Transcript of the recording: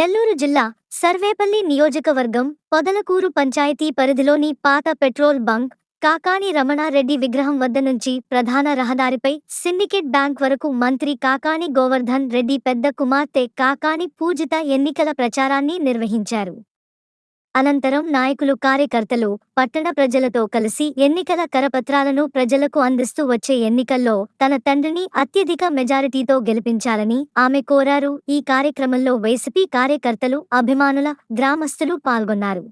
నెల్లూరు జిల్లా సర్వేపల్లి నియోజకవర్గం పొదలకూరు పంచాయతీ పరిధిలోని పాత పెట్రోల్ బంక్ కాకాని రమణారెడ్డి విగ్రహం వద్ద నుంచి ప్రధాన రహదారిపై సిండికేట్ బ్యాంక్ వరకు మంత్రి కాకాని గోవర్ధన్ రెడ్డి పెద్ద కుమార్తె కాకాని పూజిత ఎన్నికల ప్రచారాన్ని నిర్వహించారు. అనంతరం నాయకులు కార్యకర్తలు పట్టణ ప్రజలతో కలిసి ఎన్నికల కరపత్రాలను ప్రజలకు అందిస్తూ వచ్చే ఎన్నికల్లో తన తండ్రిని అత్యధిక మెజారిటీతో గెలిపించాలని ఆమె కోరారు. ఈ కార్యక్రమంలో వైసీపీ కార్యకర్తలు అభిమానుల గ్రామస్తులు పాల్గొన్నారు.